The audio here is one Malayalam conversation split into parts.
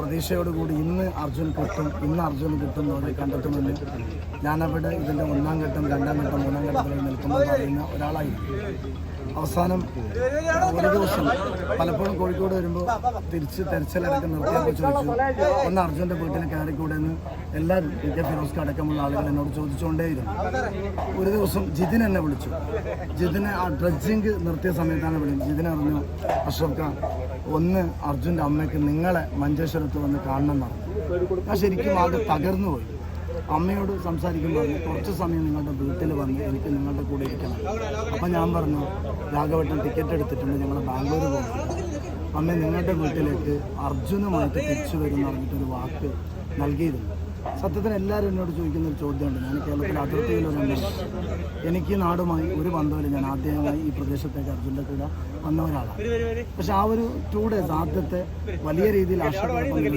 പ്രതീക്ഷയോടുകൂടി ഇന്ന് അർജുൻ കിട്ടും ഇന്ന് അർജുൻ കിട്ടും എന്ന് കണ്ടെത്തുമെന്ന് ഞാനവിടെ ഇതിന്റെ ഒന്നാം ഘട്ടം രണ്ടാം ഘട്ടം മൂന്നാം ഘട്ടത്തിൽ നിൽക്കുമ്പോൾ പറയുന്ന ഒരാളായി അവസാനം ഒരു ദിവസം പലപ്പോഴും കോഴിക്കോട് വരുമ്പോൾ തിരിച്ച് തെരച്ചിലടക്കം നിർത്തിയപ്പോൾ ചോദിച്ചു ഒന്ന് അർജുന്റെ വീട്ടിൽ കയറിക്കൂടെ എന്ന് എല്ലാവരും പി കെ ഫിറോസ്ക്ക് അടക്കമുള്ള ആളുകൾ എന്നോട് ചോദിച്ചുകൊണ്ടേയിരുന്നു. ഒരു ദിവസം ജിതിൻ എന്നെ വിളിച്ചു. ജിതിനെ ആ ഡ്രഡ്ജിങ് നിർത്തിയ സമയത്താണ് വിളിച്ചത്. ജിതിൻ അറിഞ്ഞു അഷ്റഫ് ഖാൻ ഒന്ന് അർജുന്റെ അമ്മയ്ക്ക് നിങ്ങളെ മഞ്ചേശ്വരത്ത് വന്ന് കാണണം എന്ന് ഞാൻ ശരിക്കും ആകെ തകർന്നു പോയി അമ്മയോട് സംസാരിക്കുമ്പോൾ കുറച്ച് സമയം നിങ്ങളുടെ വീട്ടിൽ വന്ന് എനിക്ക് നിങ്ങളുടെ കൂടെ ഇരിക്കണം. അപ്പം ഞാൻ പറഞ്ഞു രാഘവട്ടൻ ടിക്കറ്റ് എടുത്തിട്ടുണ്ട് ഞങ്ങൾ ബാംഗ്ലൂർ പോകുന്നു അമ്മ നിങ്ങളുടെ വീട്ടിലേക്ക് അർജുനുമായിട്ട് തിരിച്ചു വരുന്ന പറഞ്ഞിട്ടൊരു വാക്ക് നൽകിയിരുന്നു സത്യത്തിന് എല്ലാവരും എന്നോട് ചോദിക്കുന്ന ഒരു ചോദ്യമുണ്ട്. ഞാൻ കേരളത്തിൽ അതിർത്തിയിലൊന്നും എനിക്ക് നാടുമായി ഒരു ബന്ധമില്ല ഞാൻ ആദ്യമായി ഈ പ്രദേശത്തേക്ക് അർജുന്റെ കൂടെ വന്ന ഒരാളാണ്. പക്ഷെ ആ ഒരു ടു ഡേയ്സ് ആദ്യത്തെ വലിയ രീതിയിൽ ആശങ്കകൾ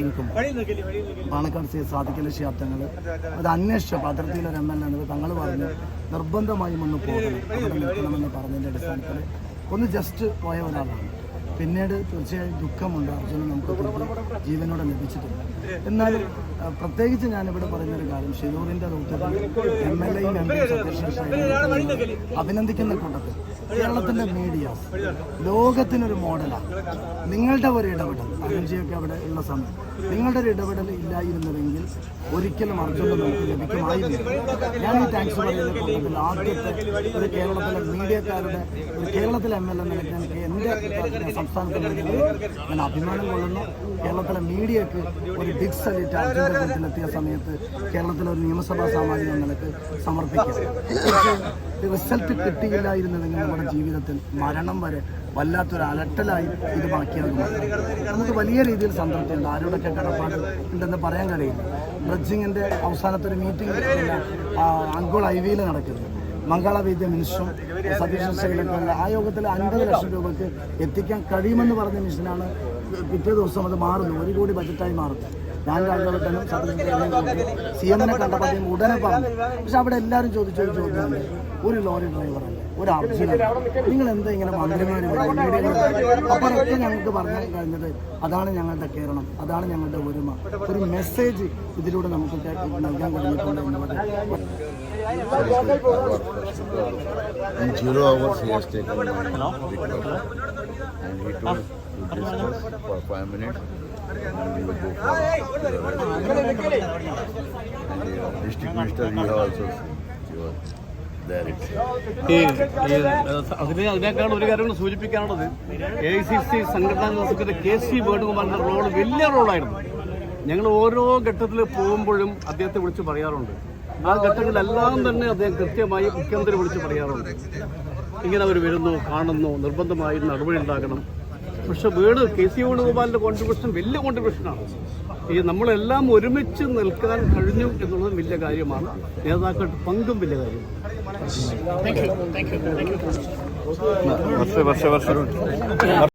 പാണക്കാട് സി സാധിക്കൽ ശാബ്ദങ്ങൾ അത് അന്വേഷിച്ച അതിർത്തിയിലെ ഒരു എം എൽ എ തങ്ങൾ പറഞ്ഞു നിർബന്ധമായും ഒന്ന് പോകണം. അവിടെ നിൽക്കണമെന്ന് പറഞ്ഞതിന്റെ അടിസ്ഥാനത്തിൽ ഒന്ന് ജസ്റ്റ് പോയ ഒരാളാണ്. പിന്നീട് തീർച്ചയായും ദുഃഖമുണ്ട് അർജുനൻ നമുക്ക് തിരികെ ജീവനോടെ ലഭിച്ചിട്ടില്ല എന്നാൽ പ്രത്യേകിച്ച് ഞാനിവിടെ പറയുന്നൊരു കാര്യം ഷിരൂറിന്റെ ദൗത്യത്തിൽ എം എൽ എയും എം പിയും അഭിനന്ദിക്കുന്ന കൂട്ടത്തിൽ. കേരളത്തിന്റെ മീഡിയാസ് ലോകത്തിനൊരു മോഡലാണ് നിങ്ങളുടെ ഒരു ഇടപെടൽ അരുൺജിയൊക്കെ അവിടെ ഉള്ള സമയം. നിങ്ങളുടെ ഒരു ഇടപെടൽ ഇല്ലായിരുന്നുവെങ്കിൽ ഒരിക്കലും അർജുന നമുക്ക് ലഭിക്കുമായിരുന്നില്ല. ഞാൻ ഈ താങ്ക്സ് പറയുന്ന കൂട്ടത്തിൽ ആദ്യത്തെ ഒരു കേരളത്തിലെ മീഡിയക്കാരുടെ ഒരു കേരളത്തിലെ എം എൽ എ നിലയ്ക്ക് എനിക്ക് എന്റെ സംസ്ഥാനത്ത് ഞാൻ അഭിമാനം കൊള്ളുന്നു. കേരളത്തിലെ മീഡിയക്ക് ഒരു ബിഗ് സല്യൂട്ട് അർജുന്റെ കൂട്ടിലെത്തിയ സമയത്ത് കേരളത്തിലെ ഒരു നിയമസഭാ സാമാജിക നിലയ്ക്ക് സമർപ്പിക്കുക റിസൾട്ട് കിട്ടിയില്ലായിരുന്നുവെങ്കിൽ നമ്മുടെ ജീവിതത്തിൽ മരണം വരെ വല്ലാത്തൊരു അലട്ടലായി ഇത് ബാക്കിയാകും നമുക്ക് വലിയ രീതിയിൽ സംതൃപ്തിയുണ്ട്. ആരോടൊക്കെ കടപ്പാട് ഉണ്ടെന്ന് പറയാൻ കഴിയില്ല. ബ്രഡ്ജിങ്ങിന്റെ അവസാനത്തെ ഒരു മീറ്റിംഗ് അങ്കോൾ ഐ വിയിൽ നടക്കുന്നത്. മംഗള വൈദ്യ മിനിസ്റ്ററും സതീഷ് ശൈലൊക്കെ ആ യോഗത്തിൽ അൻപത് ലക്ഷം രൂപയ്ക്ക് എത്തിക്കാൻ കഴിയുമെന്ന് പറഞ്ഞ മിഷനാണ് പിറ്റേ ദിവസം അത് മാറുന്നു ഒരു കോടി ബജറ്റായി മാറുന്നു. ഞാൻ രാഘവട്ടനും സി എമ്മിനെ കണ്ടപ്പോൾ ഉടനെ പറഞ്ഞു. പക്ഷെ അവിടെ എല്ലാവരും ചോദിച്ച ഒരു ചോദ്യമുണ്ട്. ഒരു ലോറി ഡ്രൈവറല്ലേ ഒരു അർജുനല്ലേ നിങ്ങൾ എന്താ ഇങ്ങനെ മന്ത്രിമാര് അപ്പോഴൊക്കെ ഞങ്ങൾക്ക് പറഞ്ഞു കഴിഞ്ഞത് അതാണ് ഞങ്ങളുടെ കേരളം അതാണ് ഞങ്ങളുടെ ഒരുമ. ഒരു മെസ്സേജ് ഇതിലൂടെ നമുക്ക് നൽകാൻ കഴിഞ്ഞിട്ടുണ്ട് എന്നുള്ളത് district minister you have also you are അതിന് അതിനേക്കാൾ ഒരു കാര്യം സൂചിപ്പിക്കാനുള്ളത് എ ഐ സി സി സംഘടനാ നേതൃത്വത്തിന്റെ കെ സി വേണുകുമാറിന്റെ റോൾ വലിയ റോളായിരുന്നു ഞങ്ങൾ ഓരോ ഘട്ടത്തിൽ പോകുമ്പോഴും അദ്ദേഹത്തെ വിളിച്ച് പറയാറുണ്ട്. ആ ഘട്ടങ്ങളിലെല്ലാം തന്നെ അദ്ദേഹം കൃത്യമായി മുഖ്യമന്ത്രി വിളിച്ച് പറയാറുണ്ട്. ഇങ്ങനെ അവർ വരുന്നു കാണുന്നു നിർബന്ധമായി നടപടി ഉണ്ടാക്കണം പക്ഷെ വീട് കെ സി വേണുഗോപാലിന്റെ കോൺട്രിബ്യൂഷൻ വലിയ കോൺട്രിബ്യൂഷനാണ് ഈ നമ്മളെല്ലാം ഒരുമിച്ച് നിൽക്കാൻ കഴിഞ്ഞു എന്നുള്ളതും വലിയ കാര്യമാണ്. നേതാക്കളുടെ പങ്കും വലിയ കാര്യമാണ്. വർഷ വർഷ വർഷം.